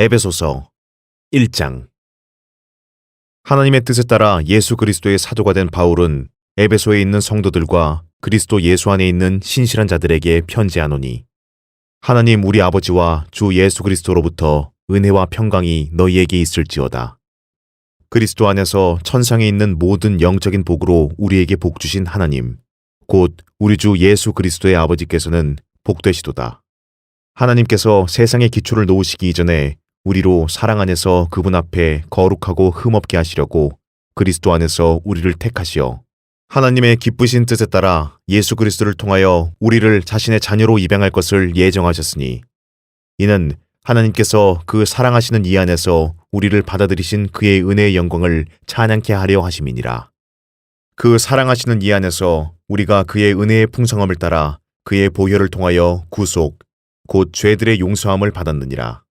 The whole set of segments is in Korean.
에베소서 1장 하나님의 뜻에 따라 예수 그리스도의 사도가 된 바울은 에베소에 있는 성도들과 그리스도 예수 안에 있는 신실한 자들에게 편지하노니 하나님 우리 아버지와 주 예수 그리스도로부터 은혜와 평강이 너희에게 있을지어다. 그리스도 안에서 천상에 있는 모든 영적인 복으로 우리에게 복 주신 하나님, 곧 우리 주 예수 그리스도의 아버지께서는 복되시도다. 하나님께서 세상의 기초를 놓으시기 이전에 우리로 사랑 안에서 그분 앞에 거룩하고 흠없게 하시려고 그리스도 안에서 우리를 택하시어 하나님의 기쁘신 뜻에 따라 예수 그리스도를 통하여 우리를 자신의 자녀로 입양할 것을 예정하셨으니 이는 하나님께서 그 사랑하시는 이 안에서 우리를 받아들이신 그의 은혜의 영광을 찬양케 하려 하심이니라. 그 사랑하시는 이 안에서 우리가 그의 은혜의 풍성함을 따라 그의 보혈을 통하여 구속, 곧 죄들의 용서함을 받았느니라.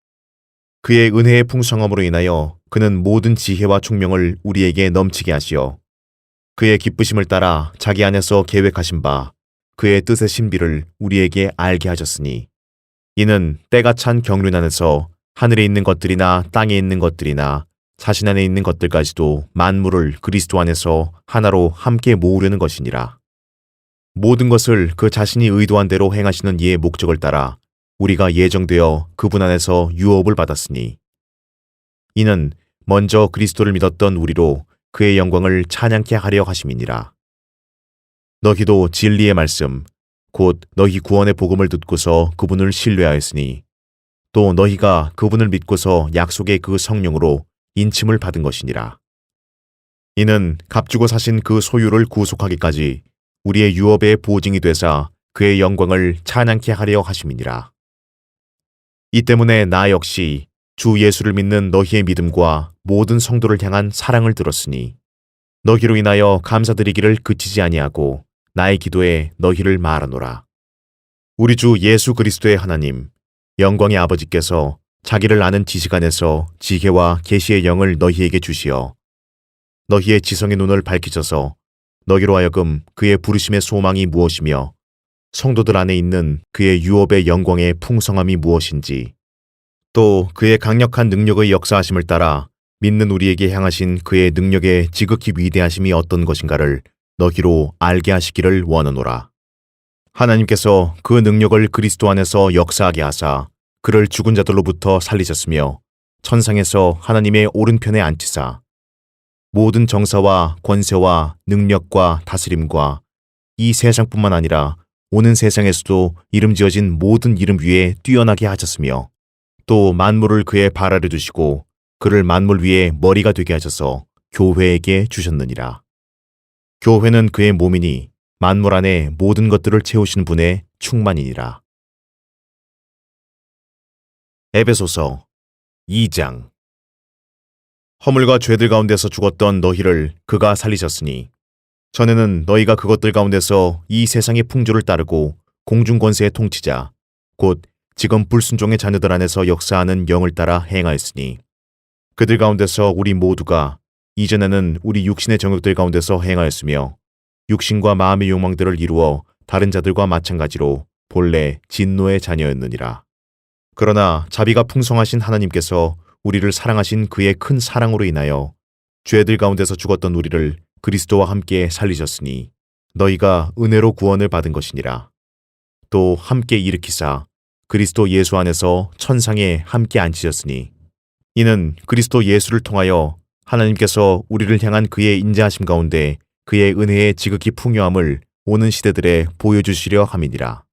그의 은혜의 풍성함으로 인하여 그는 모든 지혜와 총명을 우리에게 넘치게 하시어 그의 기쁘심을 따라 자기 안에서 계획하신 바 그의 뜻의 신비를 우리에게 알게 하셨으니 이는 때가 찬 경륜 안에서 하늘에 있는 것들이나 땅에 있는 것들이나 자신 안에 있는 것들까지도 만물을 그리스도 안에서 하나로 함께 모으려는 것이니라. 모든 것을 그 자신이 의도한 대로 행하시는 이의 목적을 따라 우리가 예정되어 그분 안에서 유업을 받았으니 이는 먼저 그리스도를 믿었던 우리로 그의 영광을 찬양케 하려 하심이니라. 너희도 진리의 말씀 곧 너희 구원의 복음을 듣고서 그분을 신뢰하였으니 또 너희가 그분을 믿고서 약속의 그 성령으로 인침을 받은 것이니라. 이는 값주고 사신 그 소유를 구속하기까지 우리의 유업의 보증이 되사 그의 영광을 찬양케 하려 하심이니라. 이 때문에 나 역시 주 예수를 믿는 너희의 믿음과 모든 성도를 향한 사랑을 들었으니 너희로 인하여 감사드리기를 그치지 아니하고 나의 기도에 너희를 말하노라. 우리 주 예수 그리스도의 하나님, 영광의 아버지께서 자기를 아는 지식 안에서 지혜와 계시의 영을 너희에게 주시어 너희의 지성의 눈을 밝히셔서 너희로 하여금 그의 부르심의 소망이 무엇이며 성도들 안에 있는 그의 유업의 영광의 풍성함이 무엇인지 또 그의 강력한 능력의 역사하심을 따라 믿는 우리에게 향하신 그의 능력의 지극히 위대하심이 어떤 것인가를 너희로 알게 하시기를 원하노라. 하나님께서 그 능력을 그리스도 안에서 역사하게 하사 그를 죽은 자들로부터 살리셨으며 천상에서 하나님의 오른편에 앉히사 모든 정사와 권세와 능력과 다스림과 이 세상뿐만 아니라 오는 세상에서도 이름 지어진 모든 이름 위에 뛰어나게 하셨으며 또 만물을 그의 발 아래 두시고 그를 만물 위에 머리가 되게 하셔서 교회에게 주셨느니라. 교회는 그의 몸이니 만물 안에 모든 것들을 채우신 분의 충만이니라. 에베소서 2장 허물과 죄들 가운데서 죽었던 너희를 그가 살리셨으니 전에는 너희가 그것들 가운데서 이 세상의 풍조를 따르고 공중 권세의 통치자 곧 지금 불순종의 자녀들 안에서 역사하는 영을 따라 행하였으니 그들 가운데서 우리 모두가 이전에는 우리 육신의 정욕들 가운데서 행하였으며 육신과 마음의 욕망들을 이루어 다른 자들과 마찬가지로 본래 진노의 자녀였느니라. 그러나 자비가 풍성하신 하나님께서 우리를 사랑하신 그의 큰 사랑으로 인하여 죄들 가운데서 죽었던 우리를 그리스도와 함께 살리셨으니 너희가 은혜로 구원을 받은 것이니라. 또 함께 일으키사 그리스도 예수 안에서 천상에 함께 앉히셨으니 이는 그리스도 예수를 통하여 하나님께서 우리를 향한 그의 인자하심 가운데 그의 은혜의 지극히 풍요함을 오는 시대들에 보여주시려 함이니라.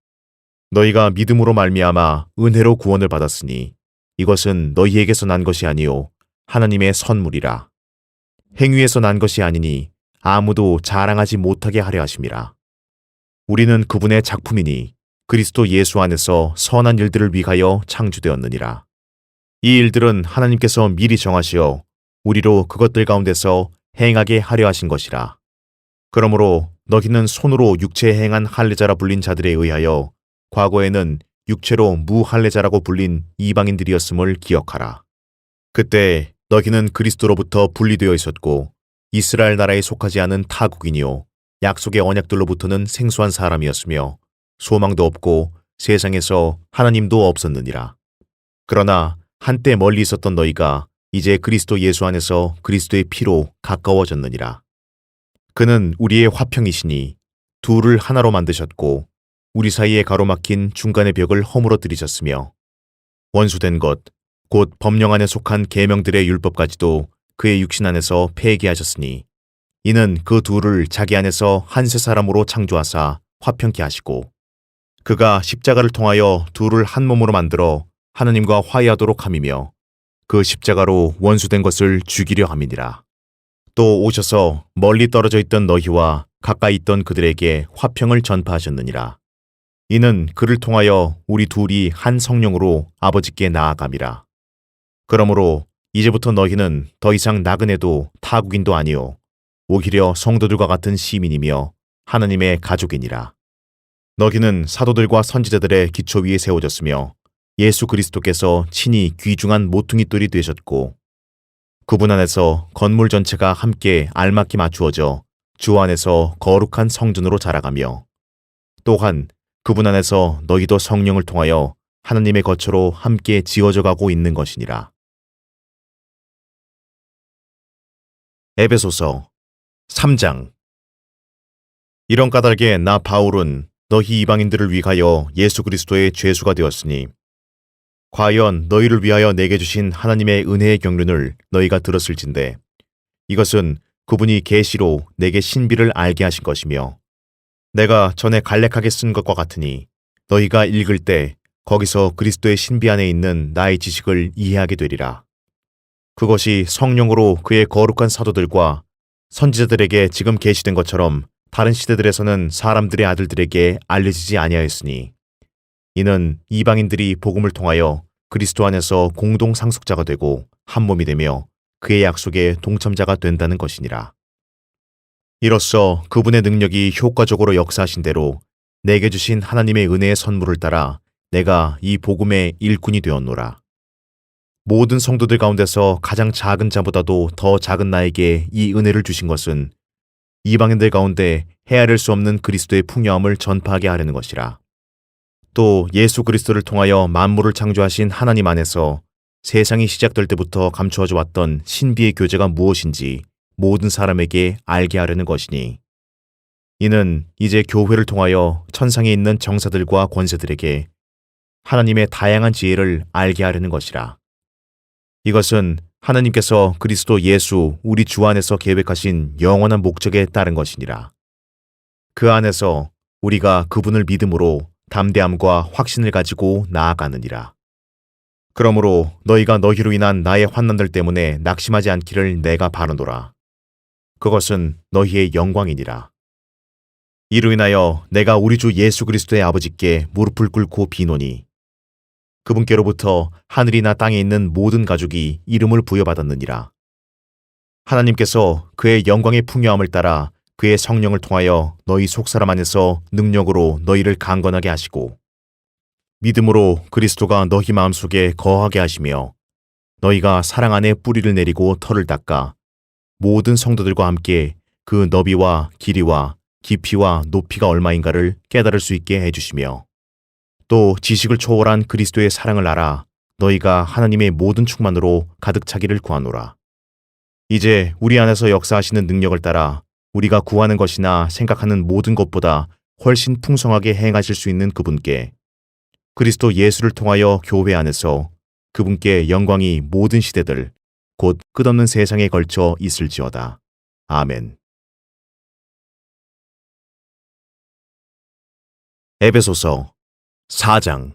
너희가 믿음으로 말미암아 은혜로 구원을 받았으니 이것은 너희에게서 난 것이 아니요 하나님의 선물이라. 행위에서 난 것이 아니니 아무도 자랑하지 못하게 하려 하심이라. 우리는 그분의 작품이니 그리스도 예수 안에서 선한 일들을 위하여 창조되었느니라. 이 일들은 하나님께서 미리 정하시어 우리로 그것들 가운데서 행하게 하려 하신 것이라. 그러므로 너희는 손으로 육체에 행한 할례자라 불린 자들에 의하여 과거에는 육체로 무할례자라고 불린 이방인들이었음을 기억하라. 그때 너희는 그리스도로부터 분리되어 있었고 이스라엘 나라에 속하지 않은 타국인이요 약속의 언약들로부터는 생소한 사람이었으며 소망도 없고 세상에서 하나님도 없었느니라. 그러나 한때 멀리 있었던 너희가 이제 그리스도 예수 안에서 그리스도의 피로 가까워졌느니라. 그는 우리의 화평이시니 둘을 하나로 만드셨고 우리 사이에 가로막힌 중간의 벽을 허물어 들이셨으며 원수된 것 곧 법령 안에 속한 계명들의 율법까지도 그의 육신 안에서 폐기하셨으니 이는 그 둘을 자기 안에서 한 세 사람으로 창조하사 화평케 하시고 그가 십자가를 통하여 둘을 한 몸으로 만들어 하느님과 화해하도록 함이며 그 십자가로 원수된 것을 죽이려 함이니라. 또 오셔서 멀리 떨어져 있던 너희와 가까이 있던 그들에게 화평을 전파하셨느니라. 이는 그를 통하여 우리 둘이 한 성령으로 아버지께 나아감이라. 그러므로 이제부터 너희는 더 이상 나그네도 타국인도 아니요 오히려 성도들과 같은 시민이며 하나님의 가족이니라. 너희는 사도들과 선지자들의 기초 위에 세워졌으며 예수 그리스도께서 친히 귀중한 모퉁이돌이 되셨고 그분 안에서 건물 전체가 함께 알맞게 맞추어져 주 안에서 거룩한 성전으로 자라가며 또한 그분 안에서 너희도 성령을 통하여 하나님의 거처로 함께 지어져 가고 있는 것이니라. 에베소서 3장 이런 까닭에 나 바울은 너희 이방인들을 위하여 예수 그리스도의 죄수가 되었으니 과연 너희를 위하여 내게 주신 하나님의 은혜의 경륜을 너희가 들었을진데 이것은 그분이 계시로 내게 신비를 알게 하신 것이며 내가 전에 간략하게 쓴 것과 같으니 너희가 읽을 때 거기서 그리스도의 신비 안에 있는 나의 지식을 이해하게 되리라. 그것이 성령으로 그의 거룩한 사도들과 선지자들에게 지금 계시된 것처럼 다른 시대들에서는 사람들의 아들들에게 알려지지 아니하였으니 이는 이방인들이 복음을 통하여 그리스도 안에서 공동 상속자가 되고 한 몸이 되며 그의 약속에 동참자가 된다는 것이니라. 이로써 그분의 능력이 효과적으로 역사하신 대로 내게 주신 하나님의 은혜의 선물을 따라 내가 이 복음의 일꾼이 되었노라. 모든 성도들 가운데서 가장 작은 자보다도 더 작은 나에게 이 은혜를 주신 것은 이방인들 가운데 헤아릴 수 없는 그리스도의 풍요함을 전파하게 하려는 것이라. 또 예수 그리스도를 통하여 만물을 창조하신 하나님 안에서 세상이 시작될 때부터 감추어져 왔던 신비의 교제가 무엇인지 모든 사람에게 알게 하려는 것이니 이는 이제 교회를 통하여 천상에 있는 정사들과 권세들에게 하나님의 다양한 지혜를 알게 하려는 것이라. 이것은 하나님께서 그리스도 예수 우리 주 안에서 계획하신 영원한 목적에 따른 것이니라. 그 안에서 우리가 그분을 믿음으로 담대함과 확신을 가지고 나아가느니라. 그러므로 너희가 너희로 인한 나의 환난들 때문에 낙심하지 않기를 내가 바라노라. 그것은 너희의 영광이니라. 이로 인하여 내가 우리 주 예수 그리스도의 아버지께 무릎을 꿇고 비노니 그분께로부터 하늘이나 땅에 있는 모든 가족이 이름을 부여받았느니라. 하나님께서 그의 영광의 풍요함을 따라 그의 성령을 통하여 너희 속사람 안에서 능력으로 너희를 강건하게 하시고 믿음으로 그리스도가 너희 마음속에 거하게 하시며 너희가 사랑 안에 뿌리를 내리고 털을 닦아 모든 성도들과 함께 그 너비와 길이와 깊이와 높이가 얼마인가를 깨달을 수 있게 해주시며 또 지식을 초월한 그리스도의 사랑을 알아 너희가 하나님의 모든 충만으로 가득 차기를 구하노라. 이제 우리 안에서 역사하시는 능력을 따라 우리가 구하는 것이나 생각하는 모든 것보다 훨씬 풍성하게 행하실 수 있는 그분께 그리스도 예수를 통하여 교회 안에서 그분께 영광이 모든 시대들 곧 끝없는 세상에 걸쳐 있을지어다. 아멘. 에베소서 4장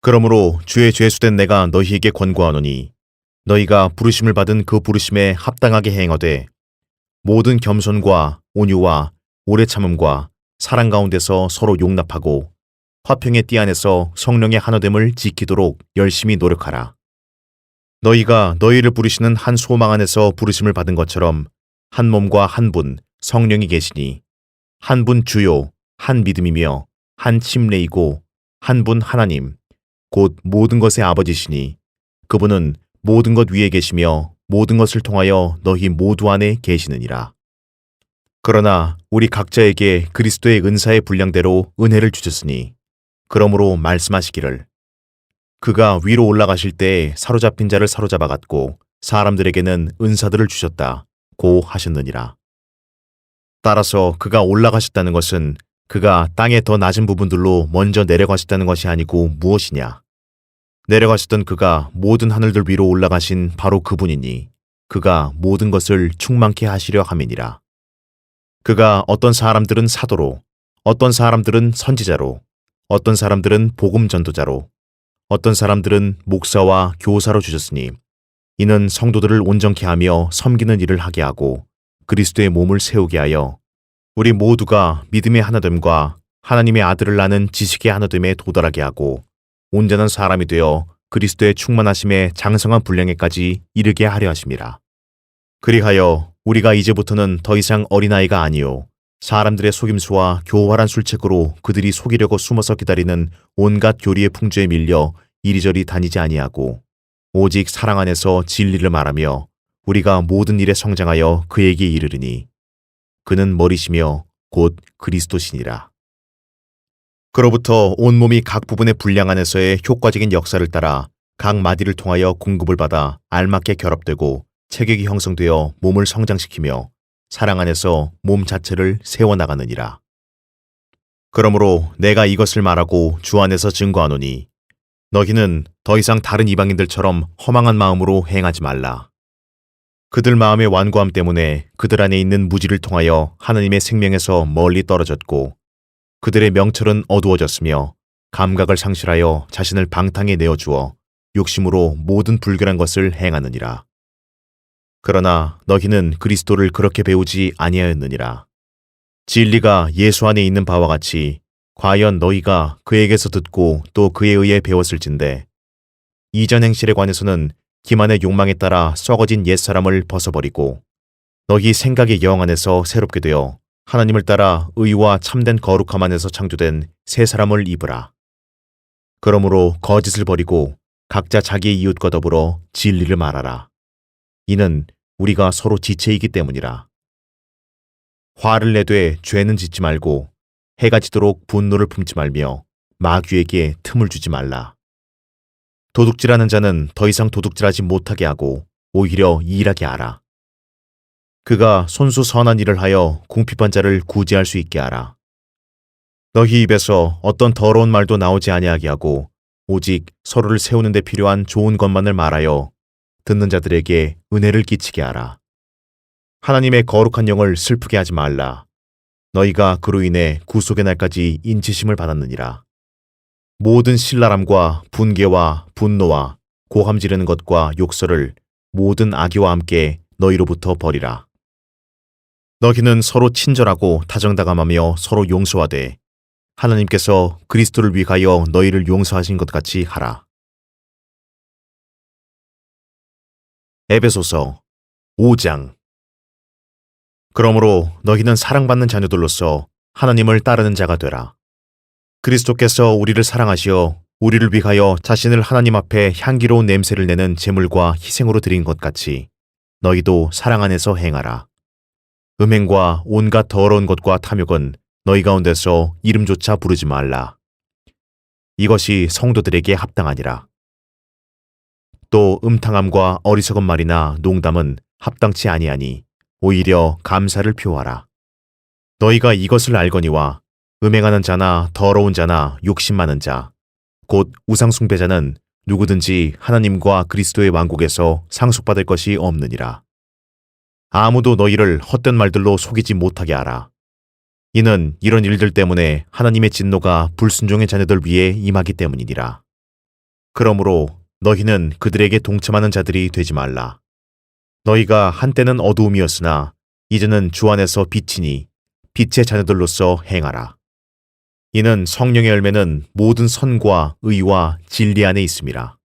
그러므로 주의 죄수된 내가 너희에게 권고하노니 너희가 부르심을 받은 그 부르심에 합당하게 행하되 모든 겸손과 온유와 오래 참음과 사랑 가운데서 서로 용납하고 화평의 띠 안에서 성령의 하나됨을 지키도록 열심히 노력하라. 너희가 너희를 부르시는 한 소망 안에서 부르심을 받은 것처럼 한 몸과 한 분 성령이 계시니 한 분 주요 한 믿음이며 한 침례이고 한 분 하나님 곧 모든 것의 아버지시니 그분은 모든 것 위에 계시며 모든 것을 통하여 너희 모두 안에 계시느니라. 그러나 우리 각자에게 그리스도의 은사의 분량대로 은혜를 주셨으니 그러므로 말씀하시기를 그가 위로 올라가실 때 사로잡힌 자를 사로잡아 갔고 사람들에게는 은사들을 주셨다. 고 하셨느니라. 따라서 그가 올라가셨다는 것은 그가 땅의 더 낮은 부분들로 먼저 내려가셨다는 것이 아니고 무엇이냐? 내려가셨던 그가 모든 하늘들 위로 올라가신 바로 그분이니 그가 모든 것을 충만케 하시려 함이니라. 그가 어떤 사람들은 사도로, 어떤 사람들은 선지자로, 어떤 사람들은 복음 전도자로, 어떤 사람들은 목사와 교사로 주셨으니 이는 성도들을 온전케 하며 섬기는 일을 하게 하고 그리스도의 몸을 세우게 하여 우리 모두가 믿음의 하나됨과 하나님의 아들을 낳는 지식의 하나됨에 도달하게 하고 온전한 사람이 되어 그리스도의 충만하심에 장성한 분량에까지 이르게 하려 하심이라. 그리하여 우리가 이제부터는 더 이상 어린아이가 아니요 사람들의 속임수와 교활한 술책으로 그들이 속이려고 숨어서 기다리는 온갖 교리의 풍조에 밀려 이리저리 다니지 아니하고 오직 사랑 안에서 진리를 말하며 우리가 모든 일에 성장하여 그에게 이르르니 그는 머리시며 곧 그리스도시니라. 그로부터 온몸이 각 부분의 분량 안에서의 효과적인 역사를 따라 각 마디를 통하여 공급을 받아 알맞게 결합되고 체격이 형성되어 몸을 성장시키며 사랑 안에서 몸 자체를 세워나가느니라. 그러므로 내가 이것을 말하고 주 안에서 증거하노니 너희는 더 이상 다른 이방인들처럼 허망한 마음으로 행하지 말라. 그들 마음의 완고함 때문에 그들 안에 있는 무지를 통하여 하나님의 생명에서 멀리 떨어졌고 그들의 명철은 어두워졌으며 감각을 상실하여 자신을 방탕에 내어주어 욕심으로 모든 불결한 것을 행하느니라. 그러나 너희는 그리스도를 그렇게 배우지 아니하였느니라. 진리가 예수 안에 있는 바와 같이 과연 너희가 그에게서 듣고 또 그에 의해 배웠을진데 이전 행실에 관해서는 기만의 욕망에 따라 썩어진 옛사람을 벗어버리고 너희 생각의 영 안에서 새롭게 되어 하나님을 따라 의와 참된 거룩함 안에서 창조된 새 사람을 입으라. 그러므로 거짓을 버리고 각자 자기의 이웃과 더불어 진리를 말하라. 이는 우리가 서로 지체이기 때문이라. 화를 내되 죄는 짓지 말고 해가 지도록 분노를 품지 말며 마귀에게 틈을 주지 말라. 도둑질하는 자는 더 이상 도둑질하지 못하게 하고 오히려 일하게 하라. 그가 손수 선한 일을 하여 궁핍한 자를 구제할 수 있게 하라. 너희 입에서 어떤 더러운 말도 나오지 아니하게 하고 오직 서로를 세우는 데 필요한 좋은 것만을 말하여 듣는 자들에게 은혜를 끼치게 하라. 하나님의 거룩한 영을 슬프게 하지 말라. 너희가 그로 인해 구속의 날까지 인치심을 받았느니라. 모든 신랄함과 분개와 분노와 고함 지르는 것과 욕설을 모든 악의와 함께 너희로부터 버리라. 너희는 서로 친절하고 다정다감하며 서로 용서하되 하나님께서 그리스도를 위하여 너희를 용서하신 것 같이 하라. 에베소서 5장 그러므로 너희는 사랑받는 자녀들로서 하나님을 따르는 자가 되라. 그리스도께서 우리를 사랑하시어 우리를 위하여 자신을 하나님 앞에 향기로운 냄새를 내는 제물과 희생으로 드린 것 같이 너희도 사랑 안에서 행하라. 음행과 온갖 더러운 것과 탐욕은 너희 가운데서 이름조차 부르지 말라. 이것이 성도들에게 합당하니라. 또 음탕함과 어리석은 말이나 농담은 합당치 아니하니 오히려 감사를 표하라. 너희가 이것을 알거니와 음행하는 자나 더러운 자나 욕심 많은 자, 곧 우상숭배자는 누구든지 하나님과 그리스도의 왕국에서 상속받을 것이 없느니라. 아무도 너희를 헛된 말들로 속이지 못하게 하라. 이는 이런 일들 때문에 하나님의 진노가 불순종의 자녀들 위에 임하기 때문이니라. 그러므로 너희는 그들에게 동참하는 자들이 되지 말라. 너희가 한때는 어두움이었으나 이제는 주 안에서 빛이니 빛의 자녀들로서 행하라. 이는 성령의 열매는 모든 선과 의와 진리 안에 있음이라.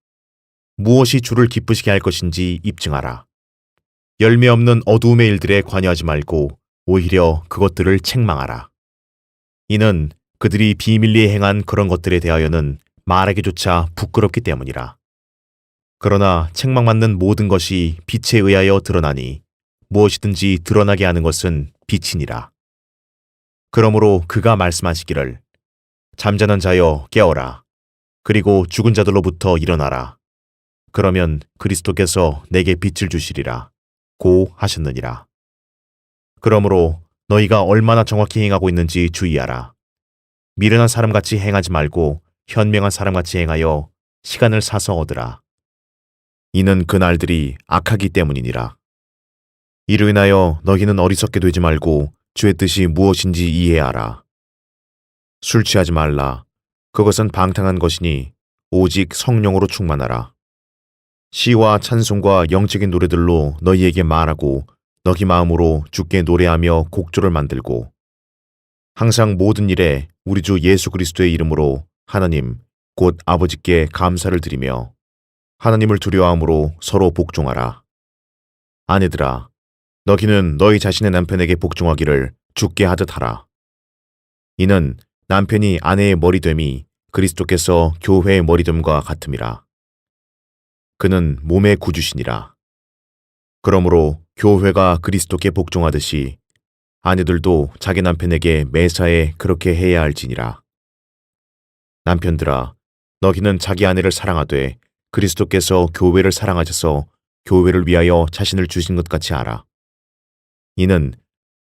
무엇이 주를 기쁘시게 할 것인지 입증하라. 열매 없는 어두움의 일들에 관여하지 말고 오히려 그것들을 책망하라. 이는 그들이 비밀리에 행한 그런 것들에 대하여는 말하기조차 부끄럽기 때문이라. 그러나 책망받는 모든 것이 빛에 의하여 드러나니 무엇이든지 드러나게 하는 것은 빛이니라. 그러므로 그가 말씀하시기를 잠자는 자여 깨어라. 그리고 죽은 자들로부터 일어나라. 그러면 그리스도께서 내게 빛을 주시리라. 고 하셨느니라. 그러므로 너희가 얼마나 정확히 행하고 있는지 주의하라. 미련한 사람같이 행하지 말고 현명한 사람같이 행하여 시간을 사서 얻으라. 이는 그 날들이 악하기 때문이니라. 이로 인하여 너희는 어리석게 되지 말고 주의 뜻이 무엇인지 이해하라. 술 취하지 말라. 그것은 방탕한 것이니 오직 성령으로 충만하라. 시와 찬송과 영적인 노래들로 너희에게 말하고 너희 마음으로 주께 노래하며 곡조를 만들고 항상 모든 일에 우리 주 예수 그리스도의 이름으로 하나님 곧 아버지께 감사를 드리며 하나님을 두려워함으로 서로 복종하라. 아내들아, 너희는 너희 자신의 남편에게 복종하기를 죽게 하듯 하라. 이는 남편이 아내의 머리됨이 그리스도께서 교회의 머리됨과 같음이라. 그는 몸의 구주시니라. 그러므로 교회가 그리스도께 복종하듯이 아내들도 자기 남편에게 매사에 그렇게 해야 할지니라. 남편들아, 너희는 자기 아내를 사랑하되 그리스도께서 교회를 사랑하셔서 교회를 위하여 자신을 주신 것 같이 알아. 이는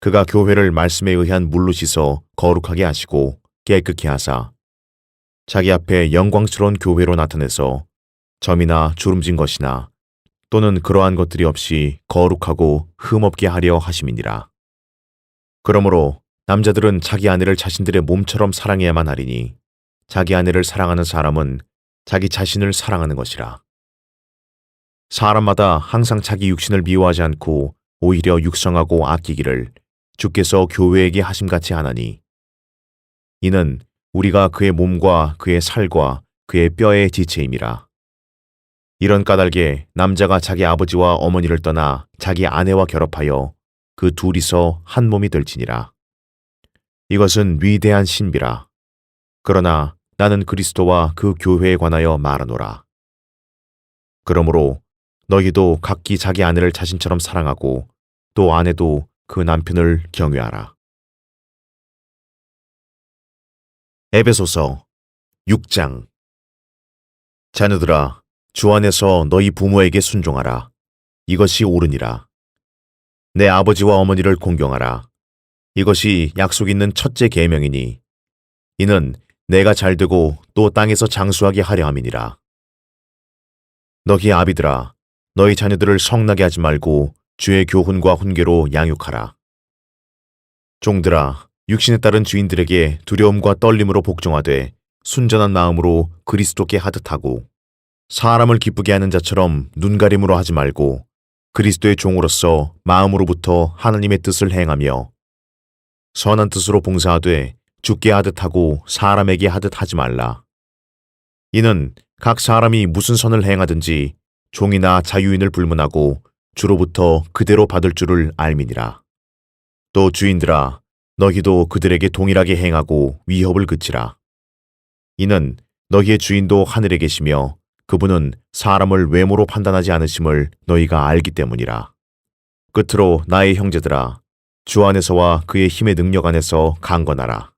그가 교회를 말씀에 의한 물로 씻어 거룩하게 하시고 깨끗게 하사 자기 앞에 영광스러운 교회로 나타내서 점이나 주름진 것이나 또는 그러한 것들이 없이 거룩하고 흠없게 하려 하심이니라. 그러므로 남자들은 자기 아내를 자신들의 몸처럼 사랑해야만 하리니 자기 아내를 사랑하는 사람은 자기 자신을 사랑하는 것이라. 사람마다 항상 자기 육신을 미워하지 않고 오히려 육성하고 아끼기를 주께서 교회에게 하심같이 하나니 이는 우리가 그의 몸과 그의 살과 그의 뼈의 지체임이라. 이런 까닭에 남자가 자기 아버지와 어머니를 떠나 자기 아내와 결합하여 그 둘이서 한 몸이 될지니라. 이것은 위대한 신비라. 그러나 나는 그리스도와 그 교회에 관하여 말하노라. 그러므로 너희도 각기 자기 아내를 자신처럼 사랑하고 또 아내도 그 남편을 경외하라. 에베소서 6장 자녀들아 주 안에서 너희 부모에게 순종하라. 이것이 옳으니라. 내 아버지와 어머니를 공경하라. 이것이 약속 있는 첫째 계명이니 이는 내가 잘 되고 또 땅에서 장수하게 하려 함이니라. 너희 아비들아 너희 자녀들을 성나게 하지 말고 주의 교훈과 훈계로 양육하라. 종들아 육신에 따른 주인들에게 두려움과 떨림으로 복종하되 순전한 마음으로 그리스도께 하듯 하고 사람을 기쁘게 하는 자처럼 눈가림으로 하지 말고 그리스도의 종으로서 마음으로부터 하나님의 뜻을 행하며 선한 뜻으로 봉사하되 죽게 하듯 하고 사람에게 하듯 하지 말라. 이는 각 사람이 무슨 선을 행하든지 종이나 자유인을 불문하고 주로부터 그대로 받을 줄을 알미니라. 또 주인들아, 너희도 그들에게 동일하게 행하고 위협을 그치라. 이는 너희의 주인도 하늘에 계시며 그분은 사람을 외모로 판단하지 않으심을 너희가 알기 때문이라. 끝으로 나의 형제들아, 주 안에서와 그의 힘의 능력 안에서 강건하라.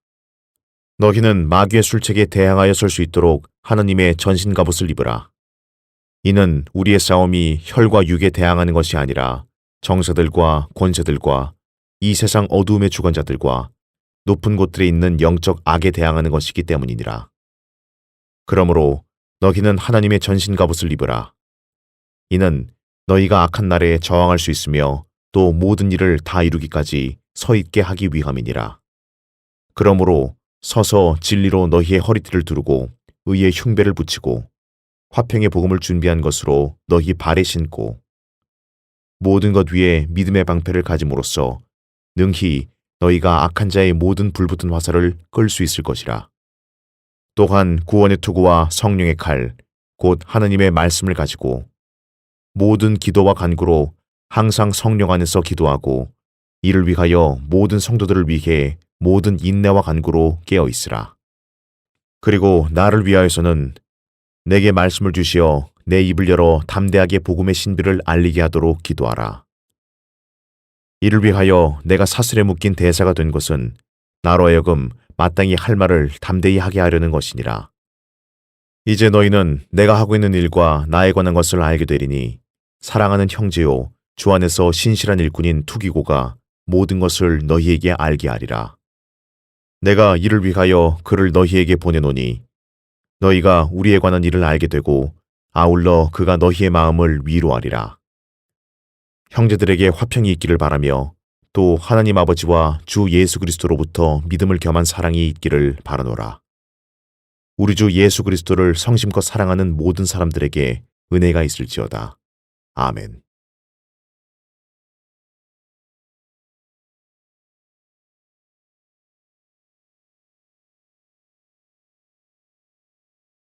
너희는 마귀의 술책에 대항하여 설 수 있도록 하나님의 전신 갑옷을 입으라. 이는 우리의 싸움이 혈과 육에 대항하는 것이 아니라 정사들과 권세들과 이 세상 어두움의 주관자들과 높은 곳들에 있는 영적 악에 대항하는 것이기 때문이니라. 그러므로 너희는 하나님의 전신 갑옷을 입으라. 이는 너희가 악한 날에 저항할 수 있으며 또 모든 일을 다 이루기까지 서 있게 하기 위함이니라. 그러므로 서서 진리로 너희의 허리띠를 두르고 의의 흉배를 붙이고 화평의 복음을 준비한 것으로 너희 발에 신고 모든 것 위에 믿음의 방패를 가짐으로써 능히 너희가 악한 자의 모든 불붙은 화살을 끌 수 있을 것이라. 또한 구원의 투구와 성령의 칼, 곧 하나님의 말씀을 가지고 모든 기도와 간구로 항상 성령 안에서 기도하고 이를 위하여 모든 성도들을 위해 모든 인내와 간구로 깨어 있으라. 그리고 나를 위하여서는 내게 말씀을 주시어 내 입을 열어 담대하게 복음의 신비를 알리게 하도록 기도하라. 이를 위하여 내가 사슬에 묶인 대사가 된 것은 나로 하여금 마땅히 할 말을 담대히 하게 하려는 것이니라. 이제 너희는 내가 하고 있는 일과 나에 관한 것을 알게 되리니 사랑하는 형제요 주 안에서 신실한 일꾼인 투기고가 모든 것을 너희에게 알게 하리라. 내가 이를 위하여 그를 너희에게 보내노니 너희가 우리에 관한 일을 알게 되고 아울러 그가 너희의 마음을 위로하리라. 형제들에게 화평이 있기를 바라며 또 하나님 아버지와 주 예수 그리스도로부터 믿음을 겸한 사랑이 있기를 바라노라. 우리 주 예수 그리스도를 성심껏 사랑하는 모든 사람들에게 은혜가 있을지어다. 아멘.